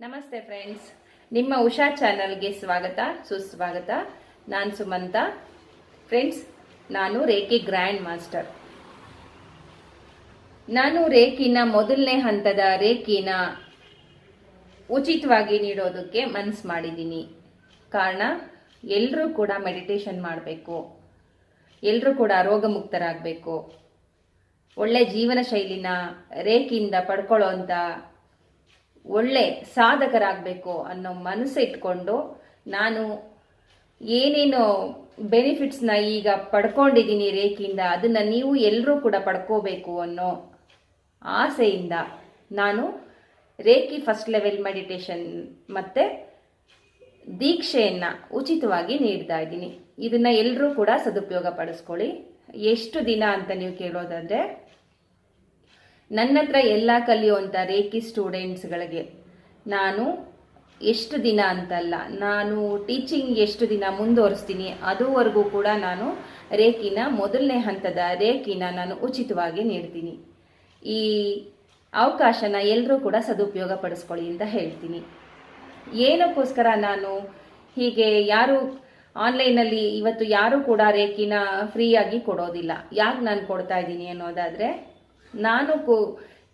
ನಮಸ್ತೆ ಫ್ರೆಂಡ್ಸ್ ನಿಮ್ಮ ಉಷಾ ಚಾನಲ್ಗೆ ಸ್ವಾಗತ, ಸುಸ್ವಾಗತ. ನಾನು ಸುಮಂತ. ಫ್ರೆಂಡ್ಸ್ ನಾನು ರೇಖಿ ಗ್ರ್ಯಾಂಡ್ ಮಾಸ್ಟರ್ ನಾನು ರೇಖಿನ ಮೊದಲನೇ ಹಂತದ ರೇಖಿನ ಉಚಿತವಾಗಿ ನೀಡೋದಕ್ಕೆ ಮನ್ಸು ಮಾಡಿದ್ದೀನಿ. ಕಾರಣ ಎಲ್ಲರೂ ಕೂಡ ಮೆಡಿಟೇಷನ್ ಮಾಡಬೇಕು. ಎಲ್ಲರೂ ಕೂಡ ರೋಗಮುಕ್ತರಾಗಬೇಕು. ಒಳ್ಳೆ ಜೀವನ ಶೈಲಿನ ರೇಖಿಯಿಂದ ಪಡ್ಕೊಳ್ಳೋ ಒಳ್ಳೆ ಸಾಧಕರಾಗಬೇಕು ಅನ್ನೋ ಮನಸ್ಸು ಇಟ್ಕೊಂಡು ನಾನು ಏನೇನು ಬೆನಿಫಿಟ್ಸ್ನ ಈಗ ಪಡ್ಕೊಂಡಿದ್ದೀನಿ ರೇಖೆಯಿಂದ, ಅದನ್ನು ನೀವು ಎಲ್ಲರೂ ಕೂಡ ಪಡ್ಕೋಬೇಕು ಅನ್ನೋ ಆಸೆಯಿಂದ ನಾನು ರೇಖಿ ಫಸ್ಟ್ ಲೆವೆಲ್ ಮೆಡಿಟೇಷನ್ ಮತ್ತು ದೀಕ್ಷೆಯನ್ನು ಉಚಿತವಾಗಿ ನೀಡ್ತಾ ಇದ್ದೀನಿ. ಇದನ್ನು ಎಲ್ಲರೂ ಕೂಡ ಸದುಪಯೋಗ ಪಡಿಸ್ಕೊಳ್ಳಿ. ಎಷ್ಟು ದಿನ ಅಂತ ನೀವು ಕೇಳೋದಾದರೆ ನನ್ನ ಹತ್ರ ಎಲ್ಲ ಕಲಿಯುವಂಥ ರೇಖಿ ಸ್ಟೂಡೆಂಟ್ಸ್ಗಳಿಗೆ ನಾನು ಎಷ್ಟು ದಿನ ಅಂತಲ್ಲ, ನಾನು ಟೀಚಿಂಗ್ ಎಷ್ಟು ದಿನ ಮುಂದುವರಿಸ್ತೀನಿ, ಅದುವರೆಗೂ ಕೂಡ ನಾನು ರೇಖಿನ ಮೊದಲನೇ ಹಂತದ ರೇಖಿನ ನಾನು ಉಚಿತವಾಗಿ ನೀಡ್ತೀನಿ. ಈ ಅವಕಾಶನ ಎಲ್ಲರೂ ಕೂಡ ಸದುಪಯೋಗ ಪಡಿಸ್ಕೊಳ್ಳಿ ಅಂತ ಹೇಳ್ತೀನಿ. ಏನಕ್ಕೋಸ್ಕರ ನಾನು ಹೀಗೆ ಯಾರು ಆನ್ಲೈನಲ್ಲಿ ಇವತ್ತು ಯಾರು ಕೂಡ ರೇಖಿನ ಫ್ರೀಯಾಗಿ ಕೊಡೋದಿಲ್ಲ. ಯಾಕೆ ನಾನು ಕೊಡ್ತಾ ಇದ್ದೀನಿ ಅನ್ನೋದಾದರೆ ನಾನು ಕೋ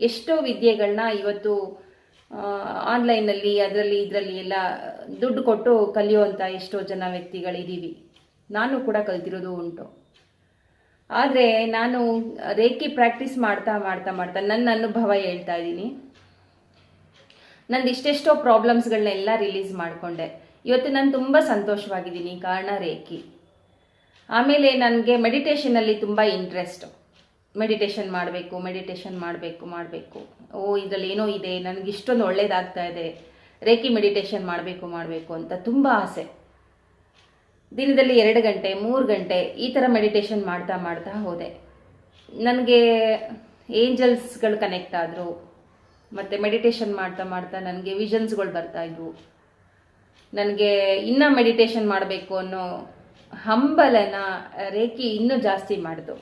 ಎಷ್ಟೋ ವಿದ್ಯೆಗಳನ್ನ ಇವತ್ತು ಆನ್ಲೈನಲ್ಲಿ ಅದರಲ್ಲಿ ಇದರಲ್ಲಿ ಎಲ್ಲ ದುಡ್ಡು ಕೊಟ್ಟು ಕಲಿಯುವಂಥ ಎಷ್ಟೋ ಜನ ವ್ಯಕ್ತಿಗಳಿದ್ದೀವಿ ನಾನು ಕೂಡ ಕಲ್ತಿರೋದು ಉಂಟು. ಆದರೆ ನಾನು ರೇಖಿ ಪ್ರಾಕ್ಟೀಸ್ ಮಾಡ್ತಾ ಮಾಡ್ತಾ ಮಾಡ್ತಾ ನನ್ನ ಅನುಭವ ಹೇಳ್ತಾ ಇದ್ದೀನಿ. ನಂದು ಇಷ್ಟೆಷ್ಟೋ ಪ್ರಾಬ್ಲಮ್ಸ್ಗಳನ್ನೆಲ್ಲ ರಿಲೀಸ್ ಮಾಡಿಕೊಂಡೆ. ಇವತ್ತು ನಾನು ತುಂಬ ಸಂತೋಷವಾಗಿದ್ದೀನಿ ಕಾರಣ ರೇಖಿ. ಆಮೇಲೆ ನನಗೆ ಮೆಡಿಟೇಷನಲ್ಲಿ ತುಂಬ ಇಂಟ್ರೆಸ್ಟ್ ಮೆಡಿಟೇಷನ್ ಮಾಡಬೇಕು ಮೆಡಿಟೇಷನ್ ಮಾಡಬೇಕು ಮಾಡಬೇಕು. ಓ, ಇದರಲ್ಲಿ ಏನೋ ಇದೆ, ನನಗೆ ಇಷ್ಟೊಂದು ಒಳ್ಳೇದಾಗ್ತಾ ಇದೆ, ರೇಖಿ ಮೆಡಿಟೇಷನ್ ಮಾಡಬೇಕು ಮಾಡಬೇಕು ಅಂತ ತುಂಬ ಆಸೆ. ದಿನದಲ್ಲಿ ಎರಡು ಗಂಟೆ, ಮೂರು ಗಂಟೆ ಈ ಥರ ಮೆಡಿಟೇಷನ್ ಮಾಡ್ತಾ ಮಾಡ್ತಾ ಹೋದೆ. ನನಗೆ ಏಂಜಲ್ಸ್ಗಳು ಕನೆಕ್ಟ್ ಆದರು, ಮತ್ತು ಮೆಡಿಟೇಷನ್ ಮಾಡ್ತಾ ಮಾಡ್ತಾ ನನಗೆ ವಿಷನ್ಸ್ಗಳು ಬರ್ತಾಯಿದ್ವು ನನಗೆ ಇನ್ನೂ ಮೆಡಿಟೇಷನ್ ಮಾಡಬೇಕು ಅನ್ನೋ ಹಂಬಲನ ರೇಖಿ ಇನ್ನೂ ಜಾಸ್ತಿ ಮಾಡಿತು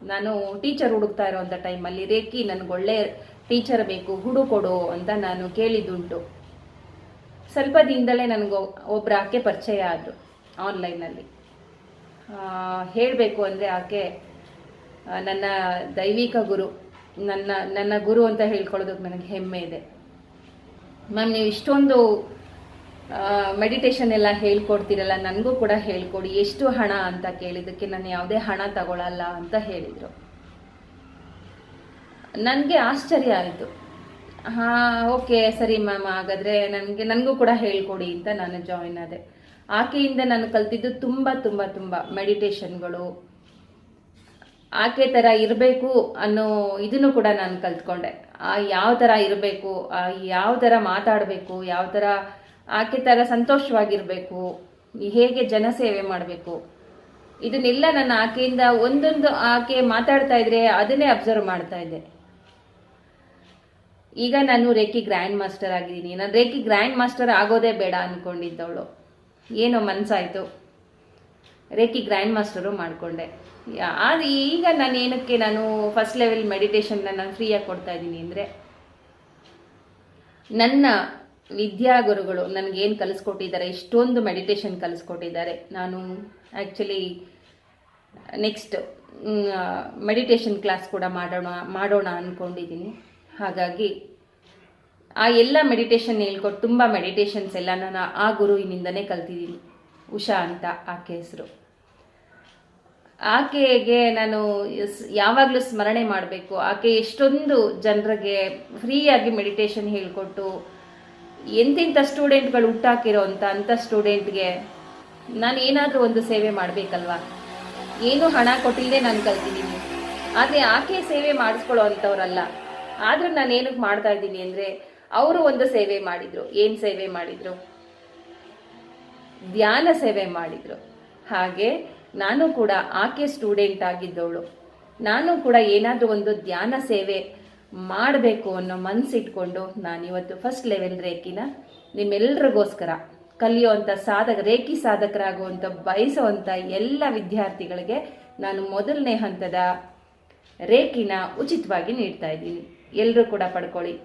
ನಾನು ಟೀಚರ್ ಹುಡುಕ್ತಾ ಇರೋವಂಥ ಟೈಮಲ್ಲಿ ರೇಖಿ, ನನ್ಗೆ ಒಳ್ಳೆ ಟೀಚರ್ ಬೇಕು ಹುಡುಕೊಡು ಅಂತ ನಾನು ಕೇಳಿದ್ದುಂಟು. ಸ್ವಲ್ಪ ದಿನದಲ್ಲೇ ನನಗೆ ಒಬ್ಬರು ಆಕೆ ಪರಿಚಯ ಆದರು ಆನ್ಲೈನಲ್ಲಿ ಹೇಳಬೇಕು ಅಂದರೆ ಆಕೆ ನನ್ನ ದೈವಿಕ ಗುರು, ನನ್ನ ನನ್ನ ಗುರು ಅಂತ ಹೇಳ್ಕೊಳ್ಳೋದಕ್ಕೆ ನನಗೆ ಹೆಮ್ಮೆ ಇದೆ. ಮ್ಯಾಮ್, ನೀವು ಇಷ್ಟೊಂದು ಮೆಡಿಟೇಷನ್ ಎಲ್ಲ ಹೇಳ್ಕೊಡ್ತೀರಲ್ಲ, ನನಗೂ ಕೂಡ ಹೇಳ್ಕೊಡಿ, ಎಷ್ಟು ಹಣ ಅಂತ ಕೇಳಿದ್ದಕ್ಕೆ ನಾನು ಯಾವುದೇ ಹಣ ತಗೊಳ್ಳಲ್ಲ ಅಂತ ಹೇಳಿದರು. ನನಗೆ ಆಶ್ಚರ್ಯ ಆಯಿತು. ಹಾಂ, ಓಕೆ, ಸರಿ ಮ್ಯಾಮ್, ಹಾಗಾದರೆ ನನಗೆ, ನನಗೂ ಕೂಡ ಹೇಳ್ಕೊಡಿ ಅಂತ ನಾನು ಜಾಯಿನ್ ಆದೆ. ಆಕೆಯಿಂದ ನಾನು ಕಲ್ತಿದ್ದು ತುಂಬ ತುಂಬ ತುಂಬ ಮೆಡಿಟೇಷನ್ಗಳು ಆಕೆ ಥರ ಇರಬೇಕು ಅನ್ನೋ ಇದನ್ನು ಕೂಡ ನಾನು ಕಲ್ತ್ಕೊಂಡೆ. ಯಾವ ಥರ ಇರಬೇಕು ಯಾವ ಥರ ಮಾತಾಡಬೇಕು, ಯಾವ ಥರ ಆಕೆ ಥರ ಸಂತೋಷವಾಗಿರಬೇಕು. ಹೇಗೆ ಜನಸೇವೆ ಮಾಡಬೇಕು. ಇದನ್ನೆಲ್ಲ ನಾನು ಆಕೆಯಿಂದ ಒಂದೊಂದು ಆಕೆ ಮಾತಾಡ್ತಾ ಇದ್ರೆ ಅದನ್ನೇ ಅಬ್ಸರ್ವ್ ಮಾಡ್ತಾ ಇದ್ದೆ. ಈಗ ನಾನು ರೇಖಿ ಗ್ರ್ಯಾಂಡ್ ಮಾಸ್ಟರ್ ಆಗಿದ್ದೀನಿ. ನಾನು ರೇಖಿ ಗ್ರ್ಯಾಂಡ್ ಮಾಸ್ಟರ್ ಆಗೋದೇ ಬೇಡ ಅಂದ್ಕೊಂಡಿದ್ದವಳು ಏನೋ ಮನಸ್ಸಾಯಿತು ರೇಖಿ ಗ್ರ್ಯಾಂಡ್ ಮಾಸ್ಟರು ಮಾಡಿಕೊಂಡೆ. ಆದರೆ ಈಗ ನಾನು ಏನಕ್ಕೆ ನಾನು ಫಸ್ಟ್ ಲೆವೆಲ್ ಮೆಡಿಟೇಷನ್ನ ನಾನು ಫ್ರೀಯಾಗಿ ಕೊಡ್ತಾ ಇದ್ದೀನಿ ಅಂದರೆ, ನನ್ನ ವಿದ್ಯಾಗುರುಗಳು ನನಗೇನು ಕಲಿಸ್ಕೊಟ್ಟಿದ್ದಾರೆ ಇಷ್ಟೊಂದು ಮೆಡಿಟೇಷನ್ ಕಲಿಸ್ಕೊಟ್ಟಿದ್ದಾರೆ ನಾನು ಆ್ಯಕ್ಚುಲಿ ನೆಕ್ಸ್ಟ್ ಮೆಡಿಟೇಷನ್ ಕ್ಲಾಸ್ ಕೂಡ ಮಾಡೋಣ ಮಾಡೋಣ ಅಂದ್ಕೊಂಡಿದ್ದೀನಿ ಹಾಗಾಗಿ ಆ ಎಲ್ಲ ಮೆಡಿಟೇಷನ್ ಹೇಳ್ಕೊಟ್ಟು ತುಂಬ ಮೆಡಿಟೇಷನ್ಸ್ ಎಲ್ಲ ನಾನು ಆ ಗುರುವಿನಿಂದನೇ ಕಲ್ತಿದ್ದೀನಿ ಉಷಾ ಅಂತ ಆಕೆ ಹೆಸರು. ಆಕೆಗೆ ನಾನು ಯಾವಾಗಲೂ ಸ್ಮರಣೆ ಮಾಡಬೇಕು. ಆಕೆ ಎಷ್ಟೊಂದು ಜನರಿಗೆ ಫ್ರೀಯಾಗಿ ಮೆಡಿಟೇಷನ್ ಹೇಳಿಕೊಟ್ಟು ಎಂತೆಂಥ ಸ್ಟೂಡೆಂಟ್ಗಳು ಹುಟ್ಟಾಕಿರೋ ಅಂತ ಅಂಥ ಸ್ಟೂಡೆಂಟ್ಗೆ ನಾನು ಏನಾದರೂ ಒಂದು ಸೇವೆ ಮಾಡಬೇಕಲ್ವಾ? ಏನು ಹಣ ಕೊಟ್ಟಿಲ್ಲದೆ ನಾನು ಕಲ್ತಿದ್ದೀನಿ. ಆದರೆ ಆಕೆ ಸೇವೆ ಮಾಡಿಸ್ಕೊಳ್ಳೋ ಅಂಥವ್ರಲ್ಲ. ಆದರೂ ನಾನು ಏನಕ್ಕೆ ಮಾಡ್ತಾ ಇದ್ದೀನಿ ಅಂದರೆ ಅವರು ಒಂದು ಸೇವೆ ಮಾಡಿದರು. ಏನು ಸೇವೆ ಮಾಡಿದರು? ಧ್ಯಾನ ಸೇವೆ ಮಾಡಿದರು. ಹಾಗೆ ನಾನು ಕೂಡ ಆಕೆ ಸ್ಟೂಡೆಂಟ್ ಆಗಿದ್ದವಳು. ನಾನು ಕೂಡ ಏನಾದರೂ ಒಂದು ಧ್ಯಾನ ಸೇವೆ ಮಾಡಬೇಕು ಅನ್ನೋ ಮನಸ್ಸಿಟ್ಕೊಂಡು ನಾನು ಇವತ್ತು ಫಸ್ಟ್ ಲೆವೆಲ್ ರೇಖಿನ ನಿಮ್ಮೆಲ್ರಿಗೋಸ್ಕರ ಕಲಿಯುವಂಥ ಸಾಧಕ, ರೇಖಿ ಸಾಧಕರಾಗುವಂಥ ಬಯಸುವಂಥ ಎಲ್ಲ ವಿದ್ಯಾರ್ಥಿಗಳಿಗೆ ನಾನು ಮೊದಲನೇ ಹಂತದ ರೇಖಿನ ಉಚಿತವಾಗಿ ನೀಡ್ತಾ ಇದ್ದೀನಿ. ಎಲ್ಲರೂ ಕೂಡ ಪಡ್ಕೊಳ್ಳಿ.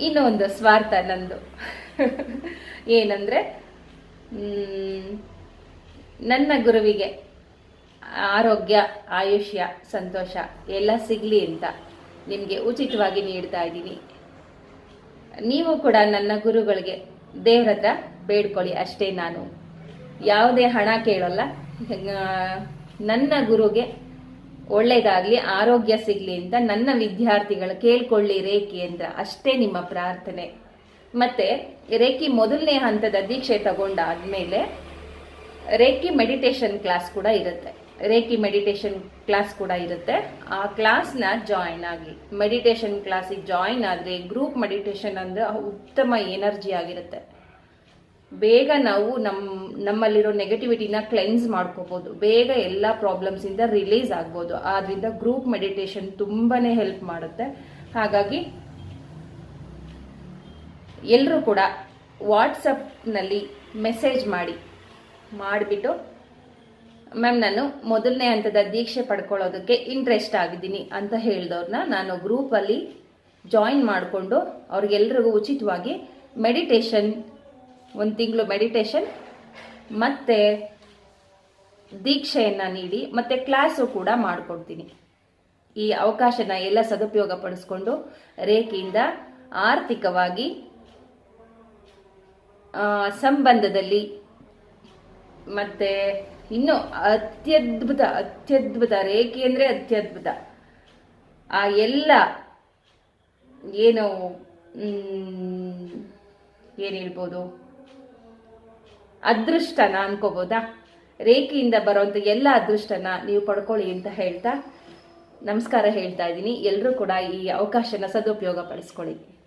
ಇನ್ನೂ ಸ್ವಾರ್ಥ ನಂದು. ಏನಂದರೆ ನನ್ನ ಗುರುವಿಗೆ ಆರೋಗ್ಯ, ಆಯುಷ್ಯ, ಸಂತೋಷ ಎಲ್ಲ ಸಿಗಲಿ ಅಂತ ನಿಮಗೆ ಉಚಿತವಾಗಿ ನೀಡ್ತಾ ಇದ್ದೀನಿ. ನೀವು ಕೂಡ ನನ್ನ ಗುರುಗಳಿಗೆ ದೇವ್ರ ಹತ್ರ ಬೇಡ್ಕೊಳ್ಳಿ ಅಷ್ಟೇ ನಾನು. ಯಾವುದೇ ಹಣ ಕೇಳೋಲ್ಲ. ನನ್ನ ಗುರುಗೆ ಒಳ್ಳೆಯದಾಗಲಿ ಆರೋಗ್ಯ ಸಿಗ್ಲಿ ಅಂತ ನನ್ನ ವಿದ್ಯಾರ್ಥಿಗಳು ಕೇಳ್ಕೊಳ್ಳಿ ರೇಖಿ ಅಂತ ಅಷ್ಟೇ ನಿಮ್ಮ ಪ್ರಾರ್ಥನೆ. ಮತ್ತೆ ರೇಖಿ ಮೊದಲನೇ ಹಂತದ ದೀಕ್ಷೆ ತಗೊಂಡಾದ್ಮೇಲೆ ರೇಖಿ ಮೆಡಿಟೇಷನ್ ಕ್ಲಾಸ್ ಕೂಡ ಇರುತ್ತೆ. ರೇಖಿ ಮೆಡಿಟೇಷನ್ ಕ್ಲಾಸ್ ಕೂಡ ಇರುತ್ತೆ. ಆ ಕ್ಲಾಸ್ನ ಜಾಯಿನ್ ಆಗಿ ಮೆಡಿಟೇಷನ್ ಕ್ಲಾಸಿಗೆ ಜಾಯಿನ್ ಆದರೆ ಗ್ರೂಪ್ ಮೆಡಿಟೇಷನ್ ಅಂದರೆ ಉತ್ತಮ ಎನರ್ಜಿ ಆಗಿರುತ್ತೆ. ಬೇಗ ನಾವು ನಮ್ಮ ನಮ್ಮಲ್ಲಿರೋ ನೆಗೆಟಿವಿಟಿನ ಕ್ಲೆನ್ಸ್ ಮಾಡ್ಕೋಬೋದು. ಬೇಗ ಎಲ್ಲ ಪ್ರಾಬ್ಲಮ್ಸಿಂದ ರಿಲೀಸ್ ಆಗ್ಬೋದು. ಆದ್ರಿಂದ ಗ್ರೂಪ್ ಮೆಡಿಟೇಷನ್ ತುಂಬಾನೇ ಹೆಲ್ಪ್ ಮಾಡುತ್ತೆ. ಹಾಗಾಗಿ ಎಲ್ಲರೂ ಕೂಡ ವಾಟ್ಸಪ್ನಲ್ಲಿ ಮೆಸೇಜ್ ಮಾಡಿ, ಮಾಡಿಬಿಟ್ಟು ಮ್ಯಾಮ್ ನಾನು ಮೊದಲನೇ ಹಂತದ ದೀಕ್ಷೆ ಪಡ್ಕೊಳ್ಳೋದಕ್ಕೆ ಇಂಟ್ರೆಸ್ಟ್ ಆಗಿದ್ದೀನಿ ಅಂತ ಹೇಳಿದವ್ರನ್ನ ನಾನು ಗ್ರೂಪಲ್ಲಿ ಜಾಯಿನ್ ಮಾಡಿಕೊಂಡು ಅವ್ರಿಗೆಲ್ರಿಗೂ ಉಚಿತವಾಗಿ ಮೆಡಿಟೇಷನ್ ಒಂದು ತಿಂಗಳು ಮೆಡಿಟೇಷನ್ ಮತ್ತು ದೀಕ್ಷೆಯನ್ನು ನೀಡಿ ಮತ್ತು ಕ್ಲಾಸು ಕೂಡ ಮಾಡಿಕೊಡ್ತೀನಿ. ಈ ಅವಕಾಶನ ಎಲ್ಲ ಸದುಪಯೋಗ ಪಡಿಸ್ಕೊಂಡು ರೇಖೆಯಿಂದ ಆರ್ಥಿಕವಾಗಿ ಸಂಬಂಧದಲ್ಲಿ ಮತ್ತೆ ಇನ್ನು ಅತ್ಯದ್ಭುತ ಅತ್ಯದ್ಭುತ, ರೇಖೆ ಅಂದರೆ ಅತ್ಯದ್ಭುತ. ಆ ಎಲ್ಲ ಏನು ಏನು ಹೇಳ್ಬೋದು? ಅದೃಷ್ಟನ ಅನ್ಕೋಬೋದಾ? ರೇಖೆಯಿಂದ ಬರುವಂಥ ಎಲ್ಲ ಅದೃಷ್ಟನ ನೀವು ಪಡ್ಕೊಳ್ಳಿ ಅಂತ ಹೇಳ್ತಾ ನಮಸ್ಕಾರ ಹೇಳ್ತಾ ಇದ್ದೀನಿ. ಎಲ್ಲರೂ ಕೂಡ ಈ ಅವಕಾಶನ ಸದುಪಯೋಗ ಪಡಿಸ್ಕೊಳ್ಳಿ.